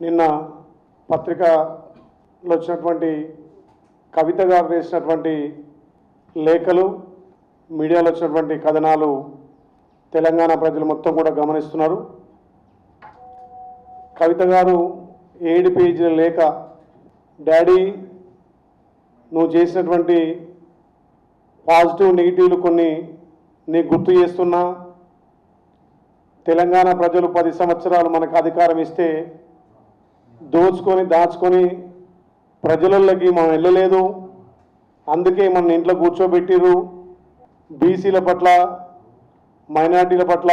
నిన్న పత్రికలో వచ్చినటువంటి కవిత గారు వేసినటువంటి లేఖలు మీడియాలో వచ్చినటువంటి కథనాలు తెలంగాణ ప్రజలు మొత్తం కూడా గమనిస్తున్నారు. కవిత గారు ఏడు పేజీల లేఖ డాడీ నువ్వు చేసినటువంటి పాజిటివ్ నెగిటివ్లు కొన్ని నీకు గుర్తు చేస్తున్నా. తెలంగాణ ప్రజలు పది సంవత్సరాలు మనకు అధికారం ఇస్తే దోచుకొని దాచుకొని ప్రజలలోకి మనం వెళ్ళలేదు. అందుకే మన ఇంట్లో కూర్చోబెట్టిరు బీసీల పట్ల మైనార్టీల పట్ల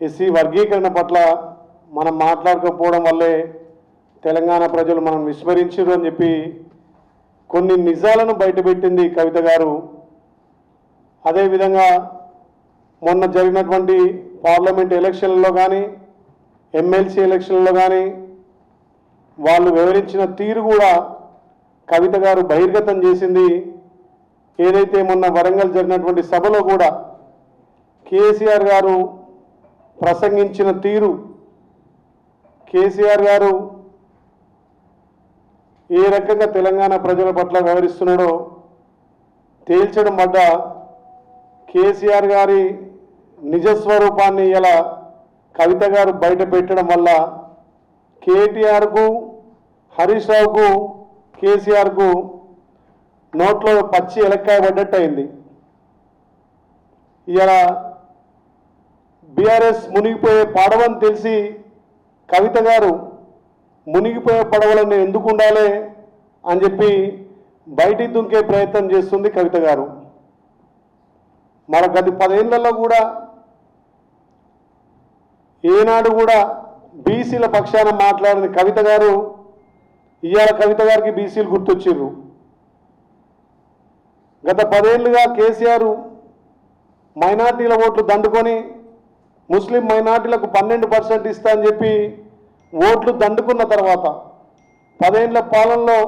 ఎస్సీ వర్గీకరణ పట్ల మనం మాట్లాడకపోవడం వల్లే తెలంగాణ ప్రజలు మనం విస్మరించరు అని చెప్పి కొన్ని నిజాలను బయటపెట్టింది కవిత గారు. అదేవిధంగా మొన్న జరిగినటువంటి పార్లమెంట్ ఎలక్షన్లలో కానీ ఎమ్మెల్సీ ఎలక్షన్లలో కానీ వాళ్ళు వివరించిన తీరు కూడా కవిత గారు బహిర్గతం చేసింది. ఏదైతే మొన్న వరంగల్ జరిగినటువంటి సభలో కూడా కేసీఆర్ గారు ప్రసంగించిన తీరు కేసీఆర్ గారు ఏ రకంగా తెలంగాణ ప్రజల పట్ల వ్యవహరిస్తున్నాడో తేల్చడం వద్ద కేసీఆర్ గారి నిజస్వరూపాన్ని ఇలా కవిత గారు బయట పెట్టడం వల్ల కేటీఆర్కు హరీష్ రావుకు కేసీఆర్కు నోట్లో పచ్చి ఎలక్కాయ పడ్డట్టు అయింది. ఇలా బీఆర్ఎస్ మునిగిపోయే పడవని తెలిసి కవిత గారు మునిగిపోయే పడవలను ఎందుకు ఉండాలి అని చెప్పి బయటికి దుంకే ప్రయత్నం చేస్తుంది కవిత గారు. మరొక గది పదేళ్ళలో కూడా ఏనాడు కూడా బీసీల పక్షాన మాట్లాడిన కవిత గారు ఇవాళ కవిత గారికి బీసీలు గుర్తొచ్చిర్రు. గత పదేళ్ళుగా కేసీఆర్ మైనార్టీల ఓట్లు దండుకొని ముస్లిం మైనార్టీలకు పన్నెండు పర్సెంట్ ఇస్తా అని చెప్పి ఓట్లు దండుకున్న తర్వాత పదేళ్ళ పాలనలో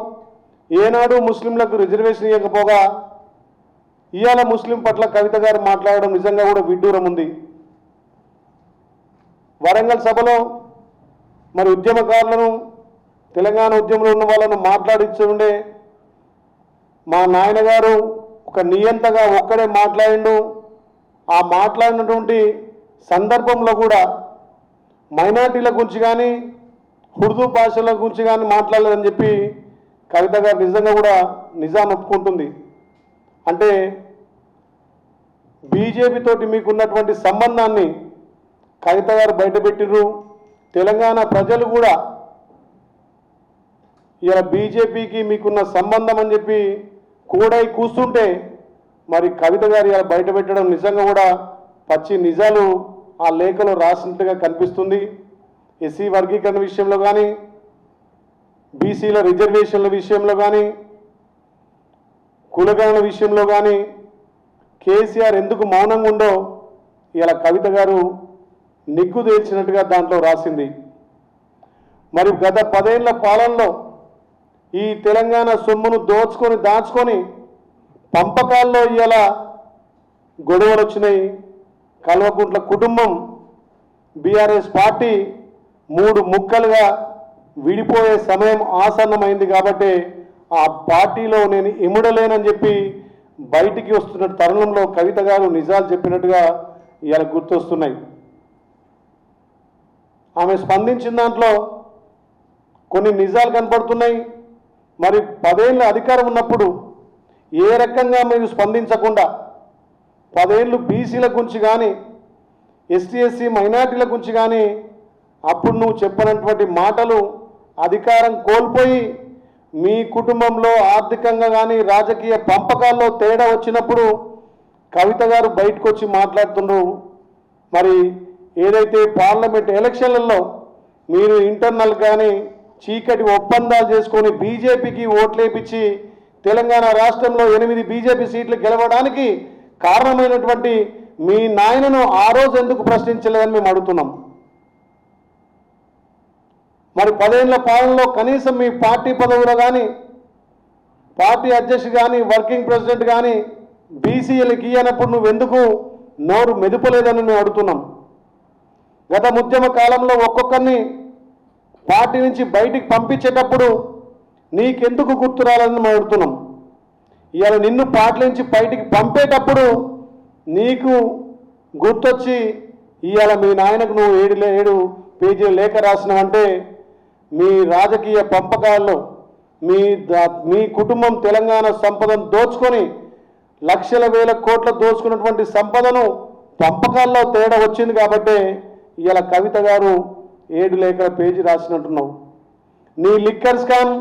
ఏనాడు ముస్లింలకు రిజర్వేషన్ ఇవ్వకపోగా ఇవాళ ముస్లిం పట్ల కవిత గారు మాట్లాడడం నిజంగా కూడా విడ్డూరం ఉంది. వరంగల్ సభలో మరి ఉద్యమకారులను తెలంగాణ ఉద్యమంలో ఉన్న వాళ్ళను మాట్లాడించుండే మా నాయనగారు ఒక నియంతగా ఒక్కడే మాట్లాడిండు. ఆ మాట్లాడినటువంటి సందర్భంలో కూడా మైనార్టీల గురించి కానీ ఉర్దూ భాషల గురించి కానీ మాట్లాడలేదని చెప్పి కవిత గారు నిజంగా కూడా నిజాన్ని ఒప్పుకుంటుంది. అంటే బీజేపీతోటి మీకున్నటువంటి సంబంధాన్ని కవిత గారు బయటపెట్టిర్రు. తెలంగాణ ప్రజలు కూడా ఇలా బీజేపీకి మీకున్న సంబంధం అని చెప్పి కూడై కూస్తుంటే మరి కవిత గారు ఇలా బయట పెట్టడం నిజంగా కూడా పచ్చి నిజాలు ఆ లేఖలో రాసినట్టుగా కనిపిస్తుంది. ఎస్సీ వర్గీకరణ విషయంలో కానీ బీసీల రిజర్వేషన్ల విషయంలో కానీ కులగణన విషయంలో కానీ కేసీఆర్ ఎందుకు మౌనంగా ఉందో ఇలా కవిత గారు నిగ్గుదేర్చినట్టుగా దాంట్లో రాసింది. మరి గత పదేళ్ళ పాలనలో ఈ తెలంగాణ సొమ్మును దోచుకొని దాచుకొని పంపకాల్లో ఇలా గొడవలు వచ్చినాయి. కల్వకుంట్ల కుటుంబం బీఆర్ఎస్ పార్టీ మూడు ముక్కలుగా విడిపోయే సమయం ఆసన్నమైంది కాబట్టి ఆ పార్టీలో నేను ఇముడలేనని చెప్పి బయటికి వస్తున్న తరుణంలో కవిత గారు నిజాలు చెప్పినట్టుగా ఇలా గుర్తొస్తున్నాయి. ఆమె స్పందించిన దాంట్లో కొన్ని నిజాలు కనపడుతున్నాయి మరి పదేళ్ళ అధికారం ఉన్నప్పుడు ఏ రకంగా మీరు స్పందించకుండా పదేళ్ళు బీసీల గురించి కానీ ఎస్టీ ఎస్సీ మైనార్టీల గురించి కానీ అప్పుడు నువ్వు చెప్పినటువంటి మాటలు అధికారం కోల్పోయి మీ కుటుంబంలో ఆర్థికంగా కానీ రాజకీయ పంపకాల్లో తేడా వచ్చినప్పుడు కవిత గారు బయటకు వచ్చి మాట్లాడుతుండ్రు. మరి ఏదైతే పార్లమెంట్ ఎలక్షన్లలో మీరు ఇంటర్నల్ కానీ చీకటి ఒప్పందాలు చేసుకొని బీజేపీకి ఓట్లేపించి తెలంగాణ రాష్ట్రంలో ఎనిమిది బీజేపీ సీట్లు గెలవడానికి కారణమైనటువంటి మీ నాయనను ఆ రోజు ఎందుకు ప్రశ్నించలేదని మేము అడుగుతున్నాం. మరి పదేళ్ళ పాలనలో కనీసం మీ పార్టీ పదవులో కానీ పార్టీ అధ్యక్షుడు కానీ వర్కింగ్ ప్రెసిడెంట్ కానీ బీసీఎల్కి ఇయ్యనప్పుడు నువ్వెందుకు నోరు మెదుపలేదని మేము అడుగుతున్నాం. గత ఉద్యమ కాలంలో ఒక్కొక్కరిని పార్టీ నుంచి బయటికి పంపించేటప్పుడు నీకెందుకు గుర్తు రాలని మనం ఇవాళ నిన్ను పార్టీ నుంచి బయటికి పంపేటప్పుడు నీకు గుర్తొచ్చి ఇవాళ మీ నాయనకు నువ్వు ఏడు ఏడు పేజీల లేఖ రాసినావంటే మీ రాజకీయ పంపకాల్లో మీ మీ కుటుంబం తెలంగాణ సంపదను దోచుకొని లక్షల వేల కోట్ల దోచుకున్నటువంటి సంపదను పంపకాల్లో తేడా వచ్చింది కాబట్టి ఇవాళ కవిత గారు ఏడు లేఖల పేజీ రాసినట్టున్నావు. నీ లిక్కర్ స్కామ్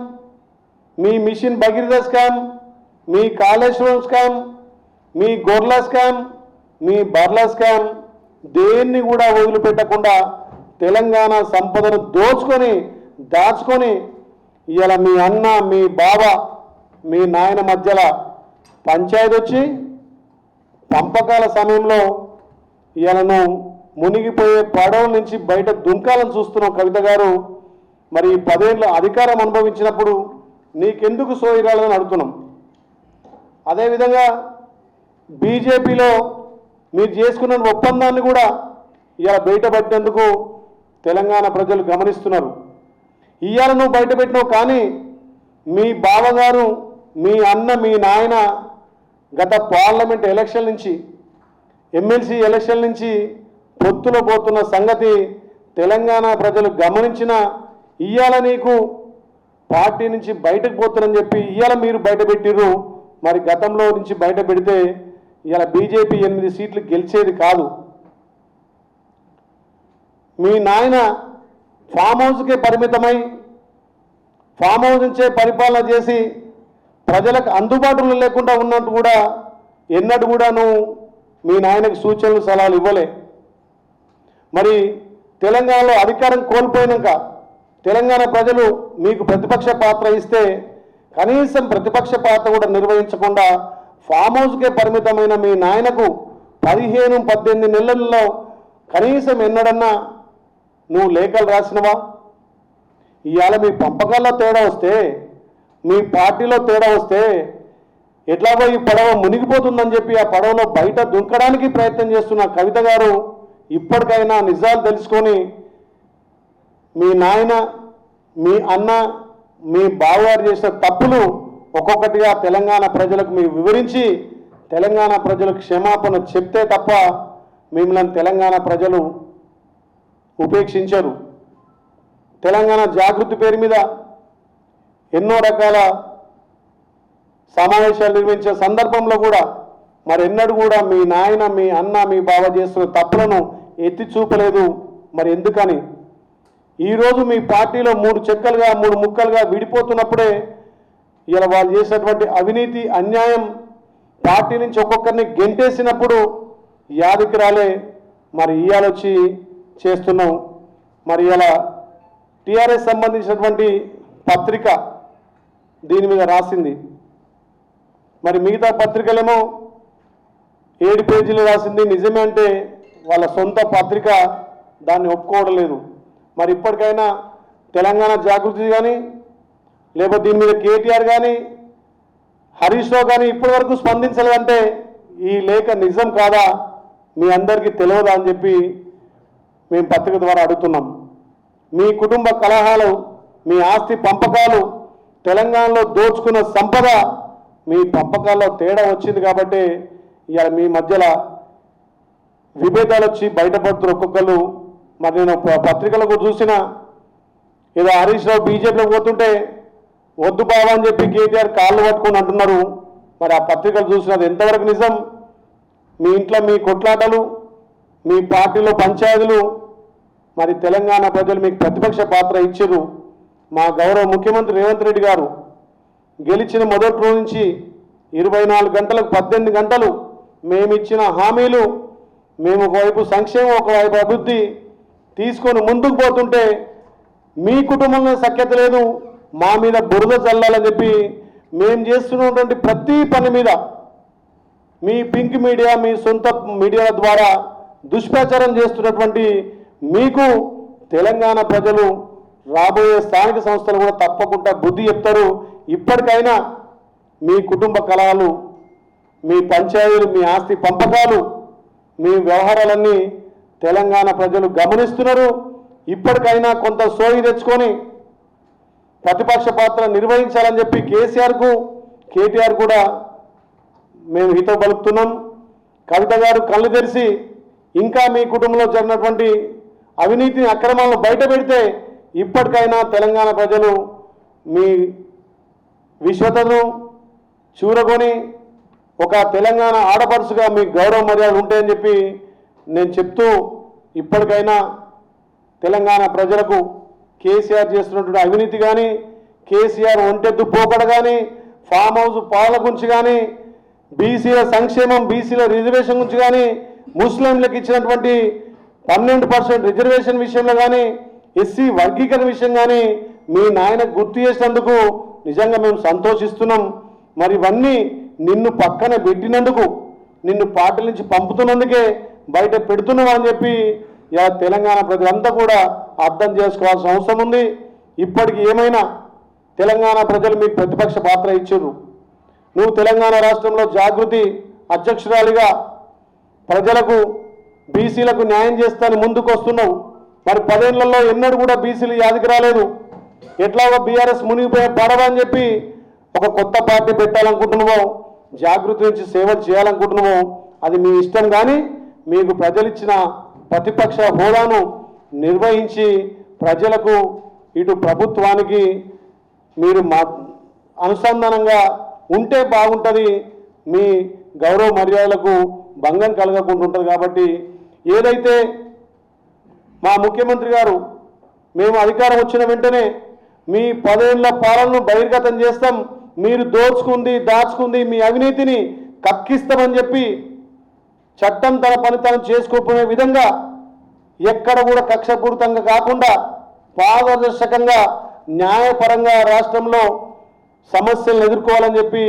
మీ మిషన్ భగీరథ స్కామ్ మీ కాళేశ్వరం స్కామ్ మీ గొర్ల స్కామ్ మీ బర్ల స్కామ్ దేన్ని కూడా వదిలిపెట్టకుండా తెలంగాణ సంపదను దోచుకొని దాచుకొని ఇవాళ మీ అన్న మీ బావ మీ నాయన మధ్యల పంచాయతీ వచ్చి పంపకాల సమయంలో ఇవాళను మునిగిపోయే పడవ నుంచి బయట దుంకాలను చూస్తున్నాం కవిత గారు మరి పదేళ్ళు పదేళ్ళ అధికారం అనుభవించినప్పుడు నీకెందుకు సోయరాలని అడుగుతున్నాం? అదేవిధంగా బీజేపీలో మీరు చేసుకున్న ఒప్పందాన్ని కూడా ఇలా బయటపెట్టినందుకు తెలంగాణ ప్రజలు గమనిస్తున్నారు. ఇవాళ నువ్వు బయటపెట్టినావు కానీ మీ బావగారు మీ అన్న మీ నాయన గత పార్లమెంట్ ఎలక్షన్ నుంచి ఎమ్మెల్సీ ఎలక్షన్ నుంచి పొత్తులు పోతున్న సంగతి తెలంగాణ ప్రజలు గమనించిన ఇయ్యాల నీకు పార్టీ నుంచి బయటకు పోతానని చెప్పి ఇవాళ మీరు బయట పెట్టిర్రు. మరి గతంలో నుంచి బయట పెడితే ఇవాళ బీజేపీ ఎనిమిది సీట్లు గెలిచేది కాదు. మీ నాయన ఫామ్ హౌస్కే పరిమితమై ఫామ్ హౌస్ నుంచే పరిపాలన చేసి ప్రజలకు అందుబాటులో లేకుండా ఉన్నట్టు కూడా ఎన్నడూ కూడా నువ్వు మీ నాయనకు సూచనలు సలహాలు ఇవ్వలే. మరి తెలంగాణలో అధికారం కోల్పోయినాక తెలంగాణ ప్రజలు మీకు ప్రతిపక్ష పాత్ర ఇస్తే కనీసం ప్రతిపక్ష పాత్ర కూడా నిర్వహించకుండా ఫామ్ హౌస్కే పరిమితమైన మీ నాయనకు పదిహేను పద్దెనిమిది నెలల్లో కనీసం ఎన్నడన్నా నువ్వు లేఖలు రాసినవా? ఇవాళ మీ పంపకాల్లో తేడా వస్తే మీ పార్టీలో తేడా వస్తే ఎట్లాగో ఈ పడవ మునిగిపోతుందని చెప్పి ఆ పడవలో బయట దుంకడానికి ప్రయత్నం చేస్తున్న కవిత గారు ఇప్పటికైనా నిజాలు తెలుసుకొని మీ నాయన మీ అన్న మీ బావగారు చేసిన తప్పులు ఒక్కొక్కటిగా తెలంగాణ ప్రజలకు మీరు వివరించి తెలంగాణ ప్రజలకు క్షమాపణ చెప్తే తప్ప మిమ్మల్ని తెలంగాణ ప్రజలు ఉపేక్షించరు. తెలంగాణ జాగృతి పేరు మీద ఎన్నో రకాల సమావేశాలు నిర్వహించే సందర్భంలో కూడా మరి కూడా మీ నాయన మీ అన్న మీ బావ చేస్తున్న తప్పులను ఎత్తి చూపలేదు. మరి ఎందుకని? ఈరోజు మీ పార్టీలో మూడు చెక్కలుగా మూడు ముక్కలుగా విడిపోతున్నప్పుడే ఇలా వాళ్ళు చేసినటువంటి అవినీతి అన్యాయం పార్టీ నుంచి ఒక్కొక్కరిని గెంటేసినప్పుడు యాదికి రాలే. మరి ఇవాళ చేస్తున్నాం. మరి ఇలా టీఆర్ఎస్ సంబంధించినటువంటి పత్రిక దీని మీద రాసింది. మరి మిగతా పత్రికలేమో ఏడు పేజీలు రాసింది. నిజమే అంటే వాళ్ళ సొంత పత్రిక దాన్ని ఒప్పుకోవడం లేదు. మరి ఇప్పటికైనా తెలంగాణ జాగృతి కానీ లేకపోతే దీని మీద కేటీఆర్ కానీ హరీష్ రావు కానీ ఇప్పటి వరకు స్పందించలేదంటే ఈ లేఖ నిజం కాదా? మీ అందరికీ తెలియదా అని చెప్పి మేము పత్రిక ద్వారా అడుగుతున్నాం. మీ కుటుంబ కలహాలు మీ ఆస్తి పంపకాలు తెలంగాణలో దోచుకున్న సంపద మీ పంపకాల్లో తేడా వచ్చింది కాబట్టి ఇవాళ మీ మధ్యలో విభేదాలు వచ్చి బయటపడుతున్నారు ఒక్కొక్కరు మరి నేను పత్రికలకు చూసిన. ఏదో హరీష్ రావు బీజేపీలోకి పోతుంటే వద్దు బావా అని చెప్పి కేటీఆర్ కాళ్ళు పట్టుకొని అంటున్నారు. మరి ఆ పత్రికలు చూసినది ఎంతవరకు నిజం? మీ ఇంట్లో మీ కొట్లాటలు మీ పార్టీలో పంచాయతీలు మరి తెలంగాణ ప్రజలు మీకు ప్రతిపక్ష పాత్ర ఇచ్చారు మా గౌరవ ముఖ్యమంత్రి రేవంత్ రెడ్డి గారు గెలిచిన మొదటి రోజు నుంచి ఇరవై నాలుగు గంటలకు పద్దెనిమిది గంటలు మేము ఇచ్చిన హామీలు మేము ఒకవైపు సంక్షేమం ఒకవైపు అభివృద్ధి తీసుకొని ముందుకు పోతుంటే మీ కుటుంబంలో సఖ్యత లేదు మా మీద బురద చల్లాలని చెప్పి మేము చేస్తున్నటువంటి ప్రతి పని మీద మీ పింక్ మీడియా మీ సొంత మీడియా ద్వారా దుష్ప్రచారం చేస్తున్నటువంటి మీకు తెలంగాణ ప్రజలు రాబోయే స్థానిక సంస్థలు కూడా తప్పకుండా బుద్ధి చెప్తారు. ఇప్పటికైనా మీ కుటుంబ కళాలు మీ పంచాయతీలు మీ ఆస్తి పంపకాలు మీ వ్యవహారాలన్నీ తెలంగాణ ప్రజలు గమనిస్తున్నారు. ఇప్పటికైనా కొంత సోయి తెచ్చుకొని ప్రతిపక్ష పాత్ర నిర్వహించాలని చెప్పి కేసీఆర్కు కేటీఆర్ కూడా మేము హిత పలుకుతున్నాం. కవిత గారు కళ్ళు తెరిచి ఇంకా మీ కుటుంబంలో జరిగినటువంటి అవినీతిని అక్రమాలను బయట పెడితే ఇప్పటికైనా తెలంగాణ ప్రజలు మీ విశ్వతను చూరగొని ఒక తెలంగాణ ఆడపడుచుగా మీకు గౌరవ మర్యాదలు ఉంటాయని చెప్పి నేను చెప్తూ ఇప్పటికైనా తెలంగాణ ప్రజలకు కేసీఆర్ చేస్తున్నటువంటి అవినీతి కానీ కేసీఆర్ ఒంటెద్దు పోకడ కానీ ఫామ్ హౌస్ పాల గురించి కానీ బీసీల సంక్షేమం బీసీల రిజర్వేషన్ గురించి కానీ ముస్లింలకు ఇచ్చినటువంటి పన్నెండు పర్సెంట్ రిజర్వేషన్ విషయంలో కానీ ఎస్సీ వర్గీకరణ విషయం కానీ మీ నాయన గుర్తు చేసినందుకు నిజంగా మేము సంతోషిస్తున్నాం. మరి ఇవన్నీ నిన్ను పక్కన పెట్టినందుకు నిన్ను పార్టీ నుంచి పంపుతున్నందుకే బయట పెడుతున్నావు అని చెప్పి ఇలా తెలంగాణ ప్రజలంతా కూడా అర్థం చేసుకోవాల్సిన అవసరం ఉంది. ఇప్పటికి ఏమైనా తెలంగాణ ప్రజలు మీకు ప్రతిపక్ష పాత్ర ఇచ్చారు. నువ్వు తెలంగాణ రాష్ట్రంలో జాగృతి అధ్యక్షురాలిగా ప్రజలకు బీసీలకు న్యాయం చేస్తాను ముందుకు వస్తున్నావు. మరి పదేళ్ళలో ఎన్నడూ కూడా బీసీలు యాదికి రాలేదు. ఎట్లాగో బీఆర్ఎస్ మునిగిపోయే పడవ అని చెప్పి ఒక కొత్త పార్టీ పెట్టాలనుకుంటున్నావు. జాగృతి నుంచి సేవలు చేయాలనుకుంటున్నామో అది మీ ఇష్టం కానీ మీకు ప్రజలిచ్చిన ప్రతిపక్ష హోదాను నిర్వహించి ప్రజలకు ఇటు ప్రభుత్వానికి మీరు మా అనుసంధానంగా ఉంటే బాగుంటుంది మీ గౌరవ మర్యాదలకు భంగం కలగకుండా ఉంటుంది కాబట్టి ఏదైతే మా ముఖ్యమంత్రి గారు మేము అధికారం వచ్చిన వెంటనే మీ పదేళ్ళ పాలనను బహిర్గతం చేస్తాం మీరు దోచుకుంది దాచుకుంది మీ అవినీతిని కక్కిస్తామని చెప్పి చట్టం తన పని తాను చేసుకోపోయే విధంగా ఎక్కడ కూడా కక్షపూరితంగా కాకుండా పారదర్శకంగా న్యాయపరంగా రాష్ట్రంలో సమస్యలను ఎదుర్కోవాలని చెప్పి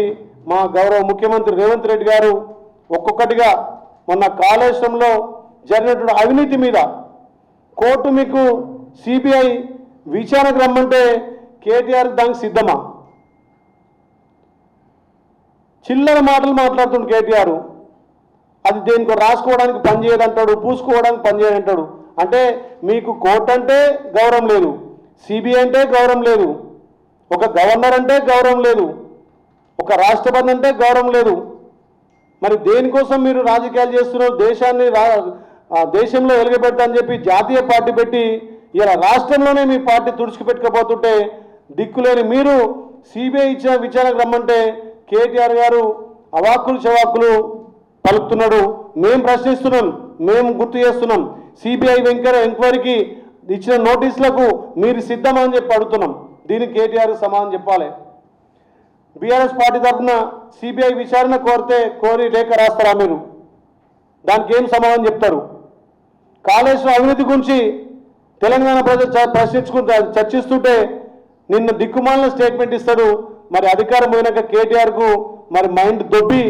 మా గౌరవ ముఖ్యమంత్రి రేవంత్ రెడ్డి గారు ఒక్కొక్కటిగా మొన్న కాళేశ్వరంలో జరిగినటువంటి అవినీతి మీద కోర్టు మీకు సిబిఐ విచారణకు రమ్మంటే కేటీఆర్ దానికి సిద్ధమా? చిల్లర మాటలు మాట్లాడుతుండు కేటీఆర్ అది దేనికో రాసుకోవడానికి పనిచేయదంటాడు పూసుకోవడానికి పనిచేయదంటాడు అంటే మీకు కోర్టు అంటే గౌరవం లేదు సిబిఐ అంటే గౌరవం లేదు ఒక గవర్నర్ అంటే గౌరవం లేదు ఒక రాష్ట్రపతి అంటే గౌరవం లేదు. మరి దేనికోసం మీరు రాజకీయాలు చేస్తున్నారు? దేశాన్ని రా దేశంలో వెలుగబెడతా అని చెప్పి జాతీయ పార్టీ పెట్టి ఇలా రాష్ట్రంలోనే మీ పార్టీ తుడుచుకుపెట్టుకపోతుంటే దిక్కులేని మీరు సిబిఐ ఇచ్చిన విచారణకు రమ్మంటే కేటీఆర్ గారు అవాక్కులు చవాకులు పలుకుతున్నాడు. మేము ప్రశ్నిస్తున్నాం మేము గుర్తు చేస్తున్నాం. సిబిఐ వెంకర ఎంక్వైరీకి ఇచ్చిన నోటీసులకు మీరు సిద్ధమని చెప్పి అడుగుతున్నాం. దీనికి కేటీఆర్ సమాధానం చెప్పాలి. బీఆర్ఎస్ పార్టీ తరఫున సిబిఐ విచారణ కోరితే కోరి లేఖ రాస్తారా మీరు? దానికి ఏం సమాధానం చెప్తారు? కాళేశ్వరం అవినీతి గురించి తెలంగాణ ప్రజలు చ- చర్చిస్తుంటే నిన్న దిక్కుమాలిన స్టేట్మెంట్ ఇస్తాడు మరి అధికారం పోయినాక కేటీఆర్కు మరి మైండ్ దొబ్బి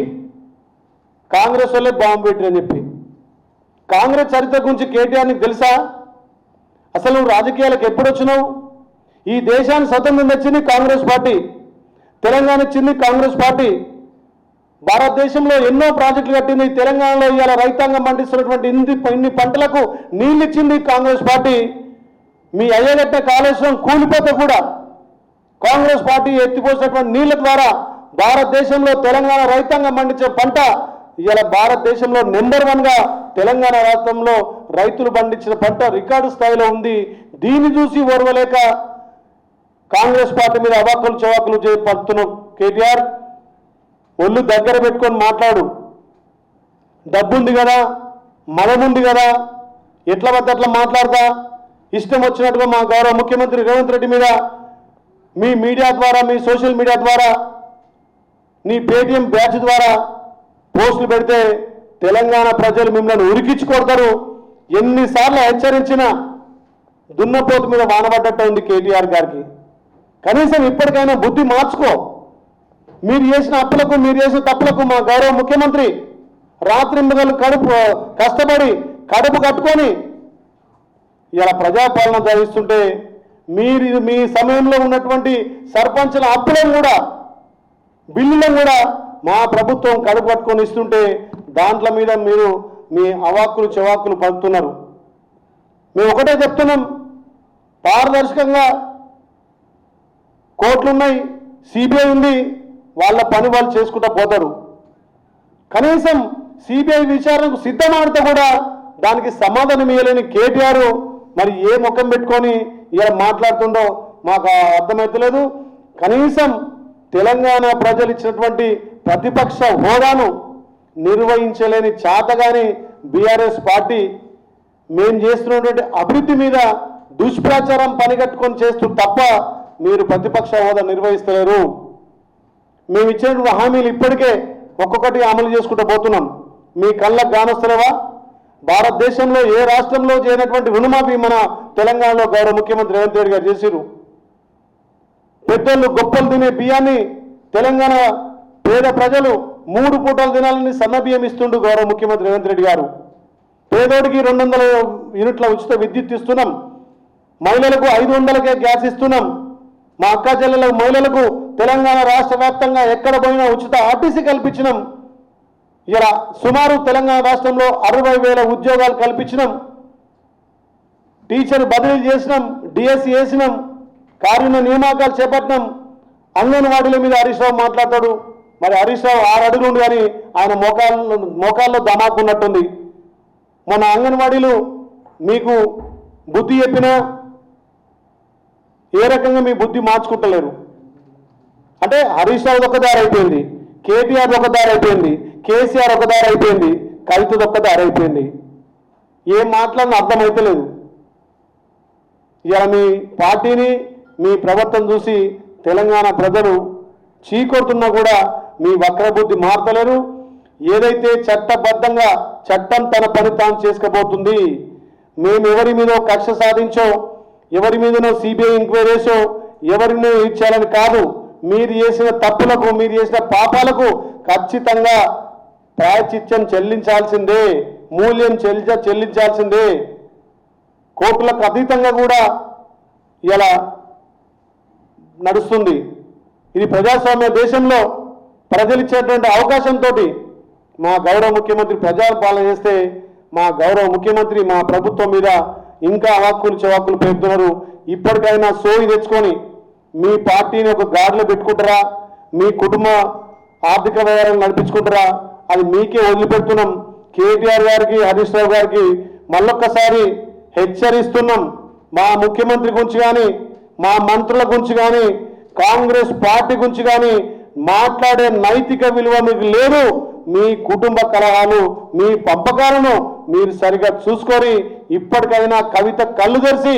కాంగ్రెస్ వాళ్ళే బాంబు పెట్టిరని చెప్పి. కాంగ్రెస్ చరిత్ర గురించి కేటీఆర్ నీకు తెలుసా? అసలు నువ్వు రాజకీయాలకు ఎప్పుడు వచ్చినావు? ఈ దేశాన్ని స్వతంత్రం తెచ్చింది కాంగ్రెస్ పార్టీ. తెలంగాణ ఇచ్చింది కాంగ్రెస్ పార్టీ. భారతదేశంలో ఎన్నో ప్రాజెక్టులు కట్టింది తెలంగాణలో ఇవాళ రైతాంగం పండిస్తున్నటువంటి ఇన్ని ఇన్ని పంటలకు నీళ్ళు ఇచ్చింది కాంగ్రెస్ పార్టీ. మీ అయ్యగట్ట కాళేశ్వరం కూలిపోతే కూడా కాంగ్రెస్ పార్టీ ఎత్తిపోసినటువంటి నీళ్ళ ద్వారా భారతదేశంలో తెలంగాణ రైతాంగం పండించే పంట ఇవాళ భారతదేశంలో నెంబర్ వన్గా తెలంగాణ రాష్ట్రంలో రైతులు పండించిన పంట రికార్డు స్థాయిలో ఉంది. దీన్ని చూసి ఓర్వలేక కాంగ్రెస్ పార్టీ మీద అవాకులు చవాకులు చేపడుతున్న కేటీఆర్ ఒళ్ళు దగ్గర పెట్టుకొని మాట్లాడు. డబ్బుంది కదా మనముంది కదా ఎట్ల వద్ద అట్లా మాట్లాడతా? ఇష్టం వచ్చినట్టుగా మా గౌరవ ముఖ్యమంత్రి రేవంత్ రెడ్డి మీద మీ మీడియా ద్వారా మీ సోషల్ మీడియా ద్వారా నీ పేటిఎం బ్యాచ్ ద్వారా పోస్టులు పెడితే తెలంగాణ ప్రజలు మిమ్మల్ని ఉరికించి కొడతారు. ఎన్నిసార్లు హెచ్చరించినా దున్నపోతు మీద వానబడ్డట్టు ఉంది కేటీఆర్ గారికి. కనీసం ఇప్పటికైనా బుద్ధి మార్చుకో. మీరు చేసిన అప్పులకు మీరు చేసిన తప్పులకు మా గౌరవ ముఖ్యమంత్రి రాత్రి మిగలు కడుపు కష్టపడి కడుపు కట్టుకొని ఇలా ప్రజాపాలన జరిగిస్తుంటే మీరు మీ సమయంలో ఉన్నటువంటి సర్పంచుల అప్పులను కూడా బిల్లులను కూడా మా ప్రభుత్వం కడుపు పట్టుకొని ఇస్తుంటే దాంట్ల మీద మీరు మీ అవాక్కులు చెవాక్కులు పడుతున్నారు. మేము ఒకటే చెప్తున్నాం పారదర్శకంగా కోర్టులు ఉన్నాయి సిబిఐ ఉంది వాళ్ళ పని వాళ్ళు చేసుకుంటూ పోతారు. కనీసం సిబిఐ విచారణకు సిద్ధమాడితే కూడా దానికి సమాధానం ఇవ్వలేని కేటీఆర్ మరి ఏ ముఖం పెట్టుకొని ఇలా మాట్లాడుతుండో మాకు అర్థమవుతలేదు కనీసం తెలంగాణ ప్రజలు ఇచ్చినటువంటి ప్రతిపక్ష హోదాను నిర్వహించలేని చేతగాని బీఆర్ఎస్ పార్టీ మేము చేస్తున్నటువంటి అభివృద్ధి మీద దుష్ప్రచారం పనిగట్టుకొని చేస్తూ తప్ప మీరు ప్రతిపక్ష హోదా నిర్వహిస్తలేరు. మేము ఇచ్చినటువంటి హామీలు ఇప్పటికే ఒక్కొక్కటి అమలు చేసుకుంటూ పోతున్నాం. మీ కళ్ళకు గానొస్తలేవా? భారతదేశంలో ఏ రాష్ట్రంలో చేయనటువంటి రుణమాఫీ మన తెలంగాణలో గౌరవ ముఖ్యమంత్రి రేవంత్ రెడ్డి గారు చేసిరు పెద్దోళ్ళు గొప్పలు తినే బియ్యాన్ని తెలంగాణ పేద ప్రజలు మూడు పూటలు తినాలని సన్న బియ్యం ఇస్తుండు గౌరవ ముఖ్యమంత్రి రేవంత్ రెడ్డి గారు. పేదోడికి రెండు వందల యూనిట్ల ఉచిత విద్యుత్ ఇస్తున్నాం. మహిళలకు ఐదు వందలకే గ్యాస్ ఇస్తున్నాం. మా అక్క చెల్లెల మహిళలకు తెలంగాణ రాష్ట్ర వ్యాప్తంగా ఎక్కడ పోయినా ఉచిత ఆర్టీసీ కల్పించినాం. ఇలా సుమారు తెలంగాణ రాష్ట్రంలో అరవై వేల ఉద్యోగాలు కల్పించినాం. టీచర్ బదిలీ చేసినాం డిఎస్సి వేసినాం కార్మిక నియామకాలు చేపట్టినాం. అంగన్వాడీల మీద హరీష్ రావు మాట్లాడతాడు. మరి హరీష్ రావు ఆరు అడుగులు కానీ ఆయన మోకాల్లో మోకాల్లో దమాకున్నట్టుంది మన అంగన్వాడీలు మీకు బుద్ధి చెప్పినా ఏ రకంగా మీ బుద్ధి మార్చుకుంటలేరు. అంటే హరీష్ రావు ఒక దారి అయిపోయింది కేటీఆర్ ఒక దారి అయిపోయింది. కేసీఆర్ ఒక దారి అయిపోయింది కవితది ఒక్క దారి అయిపోయింది. ఏం మాట్లాడిన అర్థమైతలేదు. ఇలా మీ పార్టీని మీ ప్రవర్తన చూసి తెలంగాణ ప్రజలు చీకొడుతున్నా కూడా మీ వక్రబుద్ధి మార్చలేరు ఏదైతే చట్టబద్ధంగా చట్టం తన పని తాను చేసుకుపోతుంది మేము ఎవరి మీదో కక్ష సాధించో ఎవరి మీదనో సిబిఐ ఎంక్వైరీసో ఎవరినో ఇచ్చారని కాదు మీరు చేసిన తప్పులకు మీరు చేసిన పాపాలకు ఖచ్చితంగా ప్రాయచిత్యం చెల్లించాల్సిందే మూల్యం చెల్లి చెల్లించాల్సిందే. కోర్టులకు అతీతంగా కూడా ఇలా నడుస్తుంది. ఇది ప్రజాస్వామ్య దేశంలో ప్రజలు ఇచ్చేటువంటి అవకాశంతో మా గౌరవ ముఖ్యమంత్రి ప్రజాపాలన చేస్తే మా గౌరవ ముఖ్యమంత్రి మా ప్రభుత్వం మీద ఇంకా హక్కులు చవాక్కులు పెడుతున్నారు ఇప్పటికైనా సోయి తెచ్చుకొని మీ పార్టీని ఒక గాడిలో పెట్టుకుంటారా? మీ కుటుంబ ఆర్థిక వ్యవహారం నడిపించుకుంటారా? అది మీకే వదిలిపెడుతున్నాం. కేటీఆర్ గారికి హరీష్ రావు గారికి మళ్ళొక్కసారి హెచ్చరిస్తున్నాం. మా ముఖ్యమంత్రి గురించి కానీ మా మంత్రుల గురించి కానీ కాంగ్రెస్ పార్టీ గురించి కానీ మాట్లాడే నైతిక విలువ మీకు లేదు. మీ కుటుంబ కలహాలు మీ పంపకాలను మీరు సరిగా చూసుకొని ఇప్పటికైనా కవిత కళ్ళు తెరిచి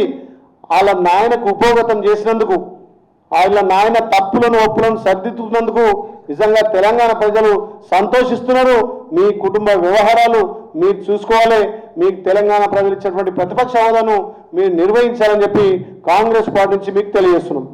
వాళ్ళ నాయనకు ఉపయోగతం చేసినందుకు ఆయన నాయన తప్పులను ఒప్పులను సర్దిద్దుతున్నందుకు నిజంగా తెలంగాణ ప్రజలు సంతోషిస్తున్నారు. మీ కుటుంబ వ్యవహారాలు మీరు చూసుకోవాలి. మీకు తెలంగాణ ప్రజలు ఇచ్చినటువంటి ప్రతిపక్ష హోదాను మీరు నిర్వహించాలని చెప్పి కాంగ్రెస్ పార్టీ నుంచి మీకు తెలియజేస్తున్నాం.